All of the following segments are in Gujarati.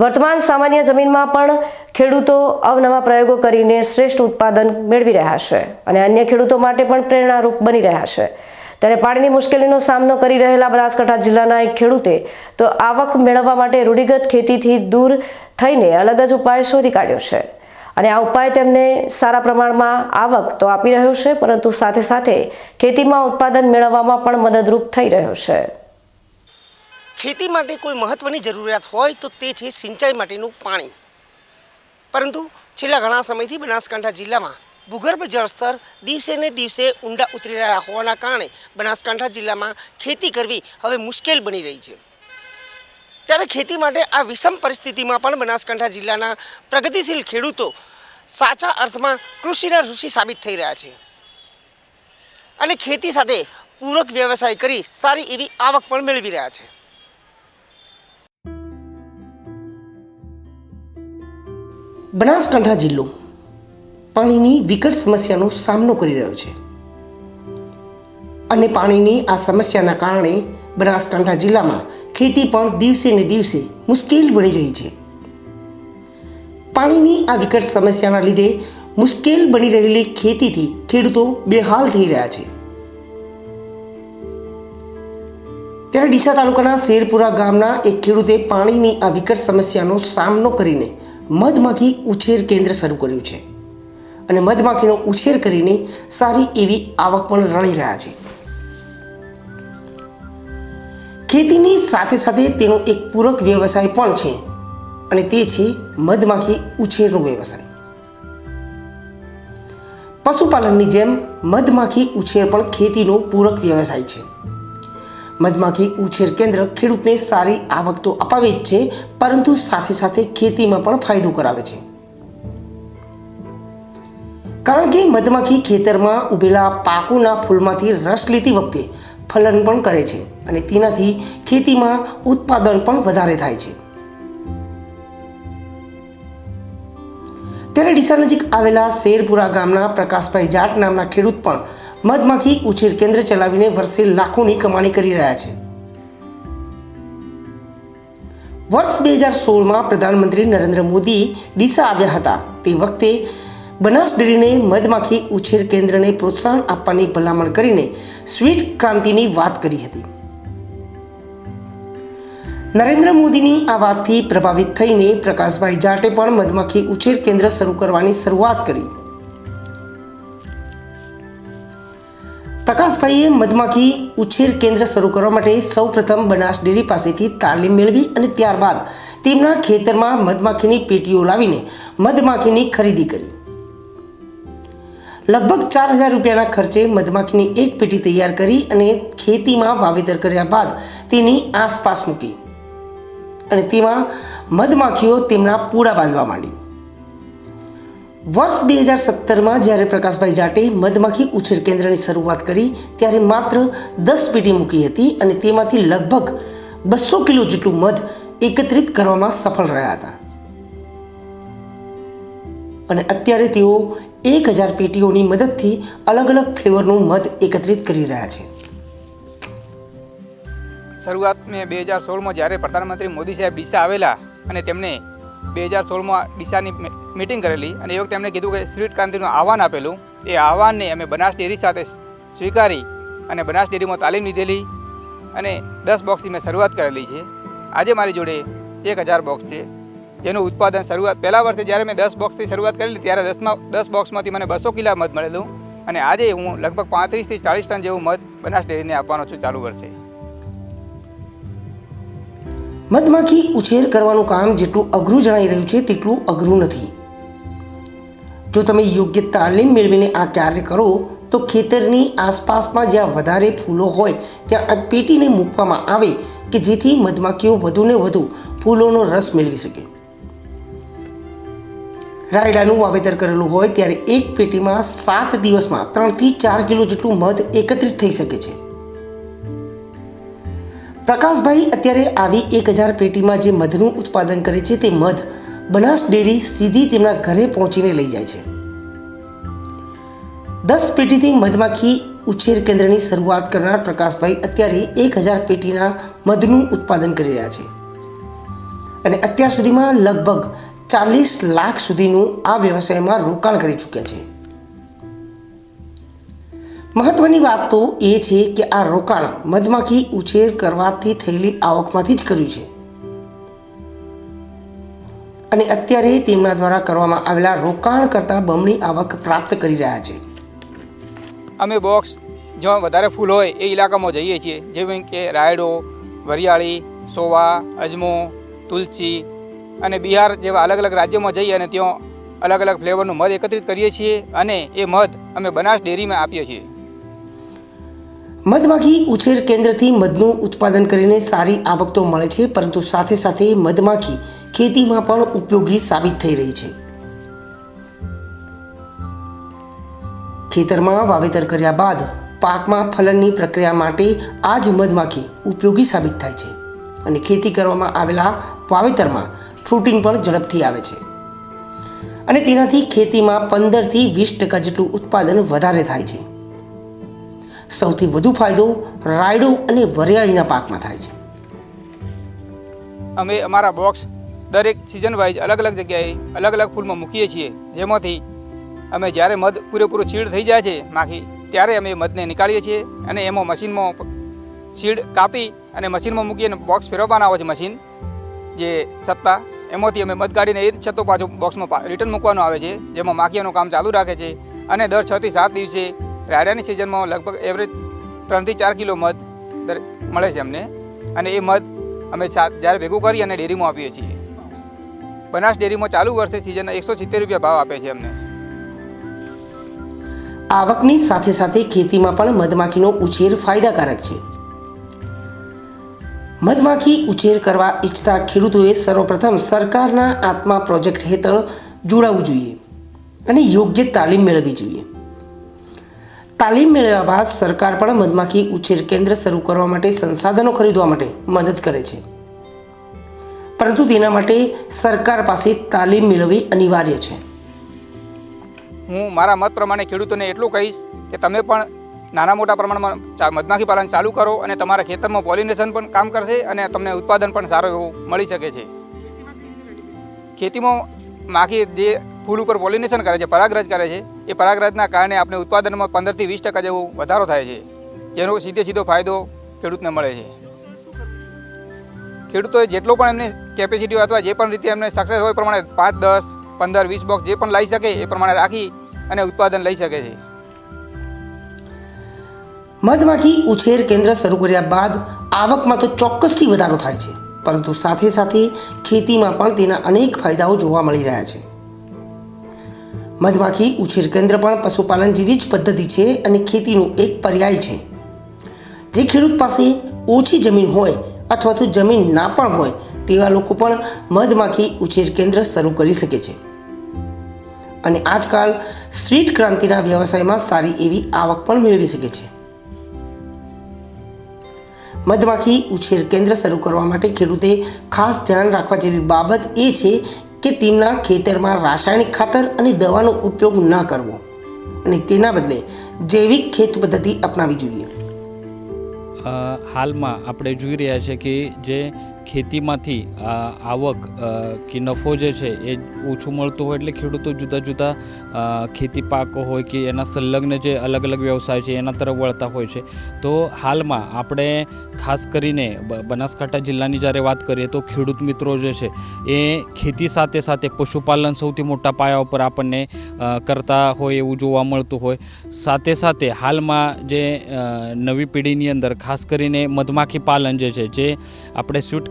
વર્તમાન સામાન્ય જમીનમાં પણ ખેડૂતો અવનવા પ્રયોગો કરીને શ્રેષ્ઠ ઉત્પાદન મેળવી રહ્યા છે અને અન્ય ખેડૂતો માટે પણ પ્રેરણારૂપ બની રહ્યા છે. ત્યારે પાણીની મુશ્કેલીનો સામનો કરી રહેલા બનાસકાંઠા જિલ્લાના એક ખેડૂતે તો આવક મેળવવા માટે રૂઢિગત ખેતીથી દૂર થઈને અલગ જ ઉપાય શોધી કાઢ્યો છે. અને આ ઉપાય તેમને સારા પ્રમાણમાં આવક તો આપી રહ્યો છે, પરંતુ સાથે સાથે ખેતીમાં ઉત્પાદન મેળવવામાં પણ મદદરૂપ થઈ રહ્યો છે. ખેતી માટે કોઈ મહત્ત્વની જરૂરિયાત હોય તો તે છે સિંચાઈ માટેનું પાણી. પરંતુ છેલ્લા ઘણા સમયથી બનાસકાંઠા જિલ્લામાં ભૂગર્ભ જળસ્તર દિવસે ને દિવસે ઊંડા ઉતરી રહ્યા હોવાના કારણે બનાસકાંઠા જિલ્લામાં ખેતી કરવી હવે મુશ્કેલ બની રહી છે. ત્યારે ખેતી માટે આ વિષમ પરિસ્થિતિમાં પણ બનાસકાંઠા જિલ્લાના પ્રગતિશીલ ખેડૂતો સાચા અર્થમાં કૃષિના ઋષિ સાબિત થઈ રહ્યા છે. અને ખેતી સાથે પૂરક વ્યવસાય કરી સારી એવી આવક પણ મેળવી રહ્યા છે. બનાસકાંઠા જિલ્લો પાણીની વિકટ સમસ્યાનો સામનો કરી રહ્યો છે. અને પાણીની આ સમસ્યાના કારણે બનાસકાંઠા જિલ્લામાં ખેતી પણ દિવસે ને દિવસે મુશ્કેલ બની રહી છે. પાણીની આ વિકટ સમસ્યાના લીધે મુશ્કેલ બની રહેલી ખેતીથી ખેડૂતો બેહાલ થઈ રહ્યા છે. ત્યારે ડીસા તાલુકાના શેરપુરા ગામના એક ખેડૂતે પાણીની આ વિકટ સમસ્યાનો સામનો કરીને મધમાખી ઉછેર કેન્દ્ર શરૂ કર્યું છે. અને મધમાખીનો ઉછેર કરીને સારી એવી આવક પણ રળી રહ્યા છે. ખેતીની સાથે સાથે તેનો એક પૂરક વ્યવસાય પણ છે અને તે છે મધમાખી ઉછેરનો વ્યવસાય. પશુપાલનની જેમ મધમાખી ઉછેર પણ ખેતીનો પૂરક વ્યવસાય છે. મધમાખી ઉછેર કેન્દ્ર ખેડૂતને સારી આવક તો અપાવે જ છે, પરંતુ સાથે સાથે ખેતીમાં પણ ફાયદો કરાવે છે. કારણ કે મધમાખી ખેતરમાં ઉભેલા પાકોના ફૂલમાંથી રસ લેતી વખતે ફલન પણ કરે છે અને તેનાથી ખેતીમાં ઉત્પાદન પણ વધારે થાય છે. ત્યારે ડીસા નજીક આવેલા શેરપુરા ગામના પ્રકાશભાઈ જાટ નામના ખેડૂત પણ મધમાખી ઉછેર કેન્દ્ર ચલાવીને વર્ષે લાખોની કમાણી કરી રહ્યા છે. વર્ષ બે હજાર સોળમાં પ્રધાનમંત્રી નરેન્દ્ર મોદી ડીસા આવ્યા હતા. તે વખતે બનાસ ડેરીને મધમાખી ઉછેર કેન્દ્રને પ્રોત્સાહન આપવાની ભલામણ કરીને સ્વીટ ક્રાંતિની વાત કરી હતી. નરેન્દ્ર મોદીની આ વાતથી પ્રભાવિત થઈને પ્રકાશભાઈ જાટે પણ મધમાખી ઉછેર કેન્દ્ર શરૂ કરવાની શરૂઆત કરી. પ્રકાશભાઈએ મધમાખી ઉછેર કેન્દ્ર શરૂ કરવા માટે સૌપ્રથમ બનાસ ડેરી પાસેથી તાલીમ મેળવી અને ત્યારબાદ તેમના ખેતરમાં મધમાખીની પેટીઓ લાવીને મધમાખીની ખરીદી કરી. લગભગ ચાર હજાર રૂપિયાના ખર્ચે મધમાખીની એક પેટી તૈયાર કરી અને ખેતીમાં વાવેતર કર્યા બાદ તેની આસપાસ મૂકી અને તેમાં મધમાખીઓ તેમના પૂડા બાંધવા માંડી. વર્ષ બે હજાર સત્તરમાં જ્યારે પ્રકાશભાઈ જાટે મધમાખી ઉછેર કેન્દ્રની શરૂઆત કરી, ત્યારે માત્ર દસ પેટી મૂકી હતી અને તેમાંથી લગભગ બસો કિલો જેટલું મધ એકત્રિત કરવામાં સફળ રહ્યા હતા. અને અત્યારે તેઓ એક હજાર પેટીઓની મદદથી અલગ અલગ ફ્લેવરનું મધ એકત્રિત કરી રહ્યા છે. શરૂઆત મેં બે હજાર સોળમાં જ્યારે પ્રધાનમંત્રી મોદી સાહેબ ડીસા આવેલા અને તેમણે બે હજાર સોળમાં ડીસાની મિટિંગ કરેલી અને એ વખતે એમણે કીધું કે સ્વીટ ક્રાંતિનું આહવાન આપેલું. એ આહવાનને અમે બનાસ ડેરી સાથે સ્વીકારી અને બનાસ ડેરીમાં તાલીમ લીધેલી અને દસ બોક્સથી મેં શરૂઆત કરેલી છે. આજે મારી જોડે એક હજાર બોક્સ છે. જેનું ઉત્પાદન શરૂઆત, પહેલા વર્ષે જ્યારે મેં દસ બોક્સથી શરૂઆત કરેલી ત્યારે દસમાં, દસ બોક્સમાંથી મને બસો કિલા મધ મળેલું. અને આજે હું લગભગ પાંત્રીસથી ચાળીસ ટન જેવું મધ બનાસ ડેરીને આપવાનો છું ચાલુ વર્ષે. મધમાખી ઉછેર કરવાનું કામ જેટલું અઘરું જણાઈ રહ્યું છે, તેટલું અઘરું નથી. જો તમે યોગ્ય તાલીમ મેળવીને આ કાર્ય કરો, તો ખેતરની આસપાસમાં જ્યાં વધારે ફૂલો હોય, ત્યાં આ પેટીને મૂકવામાં આવે કે જેથી મધમાખીઓ વધુને વધુ ફૂલોનો રસ મેળવી શકે. રાયડાનું વાવેતર કરેલું હોય, ત્યારે એક પેટીમાં સાત દિવસમાં ત્રણથી ચાર કિલો જેટલું મધ એકત્રિત થઈ શકે છે. પ્રકાશભાઈ અત્યારે આવી એક હજાર પેટીમાં જે મધનું ઉત્પાદન કરે છે તે મધ બનાસ ડેરી સીધી તેમના ઘરે પહોંચીને લઈ જાય છે. દસ પેટીથી મધમાખી ઉછેર કેન્દ્રની શરૂઆત કરનાર પ્રકાશભાઈ અત્યારે એક હજાર પેટીના મધનું ઉત્પાદન કરી રહ્યા છે. અને અત્યાર સુધીમાં લગભગ ચાલીસ લાખ સુધીનું આ વ્યવસાયમાં રોકાણ કરી ચૂક્યા છે. મહત્વની વાત તો એ છે કે આ રોકાણ મધમાખી ઉછેર કરવાથી થયેલી આવકમાંથી જ કર્યું છે. અને અત્યારે તેમના દ્વારા કરવામાં આવેલા રોકાણ કરતાં બમણી આવક પ્રાપ્ત કરી રહ્યા છે. અમે બોક્સ જ્યાં વધારે ફૂલ હોય એ ઇલાકામાં જઈએ છીએ, જેમ કે રાયડો, વરિયાળી, સોવા, અજમો, તુલસી અને બિહાર જેવા અલગ અલગ રાજ્યોમાં જઈએ અને ત્યાં અલગ અલગ ફ્લેવરનું મધ એકત્રિત કરીએ છીએ અને એ મધ અમે બનાસ ડેરીમાં આપીએ છીએ. મધમાખી ઉછેર કેન્દ્રથી મધનું ઉત્પાદન કરીને સારી આવક તો મળે છે, પરંતુ સાથે સાથે મધમાખી ખેતીમાં પણ ઉપયોગી સાબિત થઈ રહી છે. ખેતરમાં વાવેતર કર્યા બાદ પાકમાં ફલનની પ્રક્રિયા માટે આ જ મધમાખી ઉપયોગી સાબિત થાય છે અને ખેતી કરવામાં આવેલા વાવેતરમાં ફ્રૂટિંગ પણ ઝડપથી આવે છે. અને તેનાથી ખેતીમાં પંદરથી વીસ ટકા જેટલું ઉત્પાદન વધારે થાય છે. સૌથી વધુ ફાયદો રાયડો અને વરિયાળીના પાકમાં થાય છે. અમે અમારા બોક્સ દરેક સિઝન વાઇઝ અલગ અલગ જગ્યાએ અલગ અલગ ફૂલમાં મૂકીએ છીએ. જેમાંથી અમે જ્યારે મધ પૂરેપૂરો છીડ થઈ જાય છે, માખી, ત્યારે અમે મધને નીકાળીએ છીએ અને એમાં મશીનમાં ચીડ કાપી અને મશીનમાં મૂકી અને બોક્સ ફેરવવાના આવે છે મશીન જે સત્તા એમાંથી અમે મધ કાઢીને એ જ છતો પાછો બોક્સમાં રિટર્ન મૂકવાનો આવે છે, જેમાં માખીઓનું કામ ચાલુ રાખે છે અને દર છ થી સાત દિવસે રાયડાની સિઝનમાં લગભગ એવરેજ ત્રણથી ચાર કિલો મધ મળે છે અમને. અને એ મધ અમે જ્યારે ભેગું કરી અને ડેરીમાં આપીએ છીએ. બનાસ ડેરીમાં ચાલુ વર્ષે સિઝનના એકસો સિત્તેર રૂપિયા ભાવ આપે છે અમને. આવકની સાથે સાથે ખેતીમાં પણ મધમાખીનો ઉછેર ફાયદાકારક છે. મધમાખી ઉછેર કરવા ઈચ્છતા ખેડૂતોએ સર્વપ્રથમ સરકારના આત્મા પ્રોજેક્ટ હેઠળ જોડાવવું જોઈએ અને યોગ્ય તાલીમ મેળવવી જોઈએ. તાલીમ મેળવ્યા બાદ સરકાર પણ મધમાખી ઉછેર કેન્દ્ર શરૂ કરવા માટે સંસાધનો ખરીદવા માટે મદદ કરે છે. પરંતુ તેના માટે સરકાર પાસે તાલીમ મેળવવી અનિવાર્ય છે. હું મારા મત પ્રમાણે ખેડૂતોને એટલું કહીશ કે તમે પણ નાના મોટા પ્રમાણમાં મધમાખી પાલન ચાલુ કરો અને તમારા ખેતરમાં પોલિનેશન પણ કામ કરશે અને તમને ઉત્પાદન પણ સારું એવું મળી શકે છે. ખેતીમાં માખી જે ફૂલ ઉપર પોલિનેશન કરે છે, પરાગરજ કરે છે, એ પરાગરજના કારણે આપણે ઉત્પાદનમાં પંદરથી વીસ ટકા જેવો વધારો થાય છે, જેનો સીધે સીધો ફાયદો ખેડૂતને મળે છે. ખેડૂતોએ જેટલો પણ એમની કેપેસિટી અથવા જે પણ રીતે એમને સક્સેસ હોય પ્રમાણે પાંચ, દસ, પંદર, વીસ બોક્સ જે પણ લઈ શકે એ પ્રમાણે રાખી અને ઉત્પાદન લઈ શકે છે. મધમાખી ઉછેર કેન્દ્ર શરૂ કર્યા બાદ આવકમાં તો ચોક્કસથી વધારો થાય છે, પરંતુ સાથે સાથે ખેતીમાં પણ તેના અનેક ફાયદાઓ જોવા મળી રહ્યા છે. મધમાખી ઉછેર કેન્દ્ર પણ પશુપાલન જેવી જ પદ્ધતિ છે અને ખેતીનું એક પર્યાય છે. જે ખેડૂત પાસે ઓછી જમીન હોય અથવા તો જમીન ના પણ હોય, તેવા લોકો પણ મધમાખી ઉછેર કેન્દ્ર શરૂ કરી શકે છે. અને આજકાલ સ્વીટ ક્રાંતિના વ્યવસાયમાં સારી એવી આવક પણ મેળવી શકે છે. મધમાખી ઉછેર કેન્દ્ર શરૂ કરવા માટે ખેડૂતે ખાસ ધ્યાન રાખવા જેવી બાબત એ છે કે તેમના ખેતરમાં રાસાયણિક ખાતર અને દવાનો ઉપયોગ ન કરવો. અને તેના બદલે જૈવિક ખેત પદ્ધતિ અપનાવી જોઈએ. હાલમાં આપણે જોઈ રહ્યા છે કે જે ખેતીમાંથી આવક કે નફો જે છે એ ઓછું મળતું હોય એટલે ખેડૂતો જુદા જુદા ખેતી પાકો હોય કે એના સંલગ્ન જે અલગ અલગ વ્યવસાય છે એના તરફ વળતા હોય છે. તો હાલમાં આપણે ખાસ કરીને બનાસકાંઠા જિલ્લાની જ્યારે વાત કરીએ તો ખેડૂત મિત્રો જે છે એ ખેતી સાથે સાથે પશુપાલન સૌથી મોટા પાયા ઉપર આપણને કરતા હોય એવું જોવા મળતું હોય. સાથે સાથે હાલમાં જે નવી પેઢીની અંદર ખાસ કરીને મધમાખી પાલન જે છે, જે આપણે સ્વીટ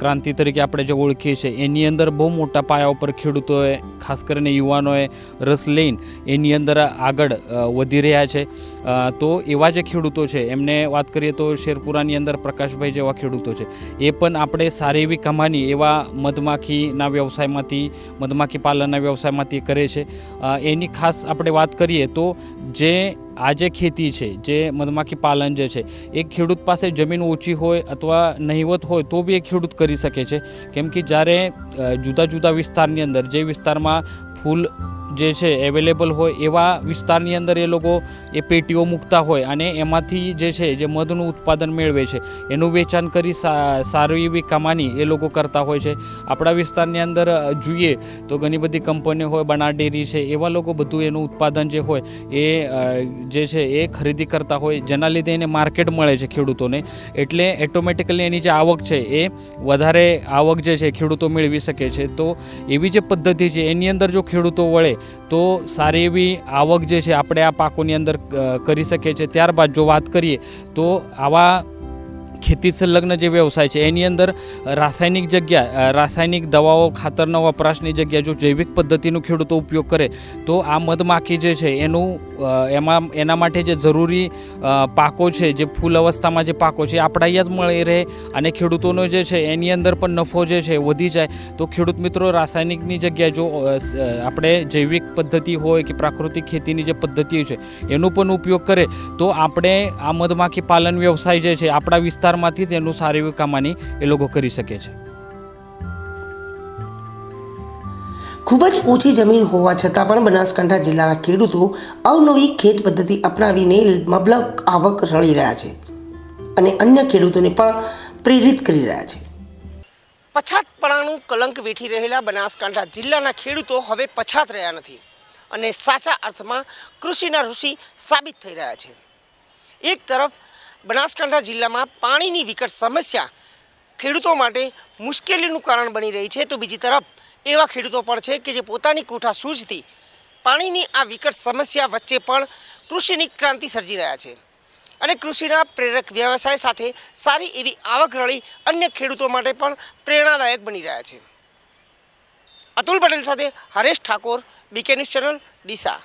ક્રાંત તરીકે આપણે જે ઓળખીએ છીએ, એની અંદર બહુ મોટા પાયા ઉપર ખેડૂતોએ, ખાસ કરીને યુવાનોએ રસ લઈને એની અંદર આગળ વધી રહ્યા છે. તો એવા જે ખેડૂતો છે, એમને વાત કરીએ તો શેરપુરાની અંદર પ્રકાશભાઈ જેવા ખેડૂતો છે. એ પણ આપણે સારી એવી કમાણી એવા મધમાખીના વ્યવસાયમાંથી, મધમાખી પાલનના વ્યવસાયમાંથી કરે છે. એની ખાસ આપણે વાત કરીએ તો જે આ જે ખેતી છે, જે મધમાખી પાલન જે છે, એ ખેડૂત પાસે જમીન ઓછી હોય અથવા નહીવત હોય તો બી એ ખેડૂત કરી શકે છે. કેમ કે જ્યારે જુદા જુદા વિસ્તારની અંદર, જે વિસ્તારમાં ફૂલ જે છે એવેલેબલ હોય એવા વિસ્તારની અંદર એ લોકો એ પેટીઓ મૂકતા હોય અને એમાંથી જે છે, જે મધનું ઉત્પાદન મેળવે છે, એનું વેચાણ કરી સારી એવી કમાણી એ લોકો કરતા હોય છે. આપણા વિસ્તારની અંદર જોઈએ તો ઘણી બધી કંપનીઓ હોય, બનાર ડેરી છે, એવા લોકો બધું એનું ઉત્પાદન જે હોય એ જે છે એ ખરીદી કરતા હોય, જેના લીધે એને માર્કેટ મળે છે ખેડૂતોને. એટલે ઓટોમેટિકલી એની જે આવક છે એ વધારે આવક જે છે ખેડૂતો મેળવી શકે છે. તો એવી જે પદ્ધતિ છે, એની અંદર જો ખેડૂતો વળે તો સારી એવી આવક જે છે, આપણે આ પાકોની અંદર કરી શકીએ છીએ. ત્યારબાદ જો વાત કરીએ, તો આવા ખેતી સંલગ્ન જે વ્યવસાય છે, એની અંદર રાસાયણિક જગ્યા રાસાયણિક દવાઓ ખાતરના વપરાશની જગ્યા જો જૈવિક પદ્ધતિનો ખેડૂતો ઉપયોગ કરે, તો આ મધમાખી જે છે એનું એમાં, એના માટે જે જરૂરી પાકો છે, જે ફૂલ અવસ્થામાં જે પાકો છે આપણા અહીંયા જ મળી રહે અને ખેડૂતોનો જે છે એની અંદર પણ નફો જે છે વધી જાય. તો ખેડૂત મિત્રો રાસાયણિકની જગ્યાએ જો આપણે જૈવિક પદ્ધતિ હોય કે પ્રાકૃતિક ખેતીની જે પદ્ધતિ છે એનો પણ ઉપયોગ કરે, તો આપણે આ મધમાખી પાલન વ્યવસાય જે છે, આપણા વિસ્તારમાંથી જ એનું સારી એવી કમાણી એ લોકો કરી શકે છે. ખૂબ જ ઓછી જમીન હોવા છતાં પણ બનાસકાંઠા જિલ્લાના ખેડૂતો અવનવી ખેત પદ્ધતિ અપનાવીને મબલક આવક રળી રહ્યા છે અને અન્ય ખેડૂતોને પણ પ્રેરિત કરી રહ્યા છે. પછાતપણાનું કલંક વેઠી રહેલા બનાસકાંઠા જિલ્લાના ખેડૂતો હવે પછાત રહ્યા નથી અને સાચા અર્થમાં કૃષિના ઋષિ સાબિત થઈ રહ્યા છે. એક તરફ બનાસકાંઠા જિલ્લામાં પાણીની વિકટ સમસ્યા ખેડૂતો માટે મુશ્કેલીનું કારણ બની રહી છે. તો બીજી તરફ એવા ખેડૂતો પણ છે કે જે પોતાની કોઠા સૂઝથી પાણીની આ વિકટ સમસ્યા વચ્ચે પણ કૃષિની ક્રાંતિ સર્જી રહ્યા છે. અને કૃષિના પ્રેરક વ્યવસાય સાથે સારી એવી આવક રળી અન્ય ખેડૂતો માટે પણ પ્રેરણાદાયક બની રહ્યા છે. અતુલ પટેલ સાથે Haresh Thakor BK news channel Deesa.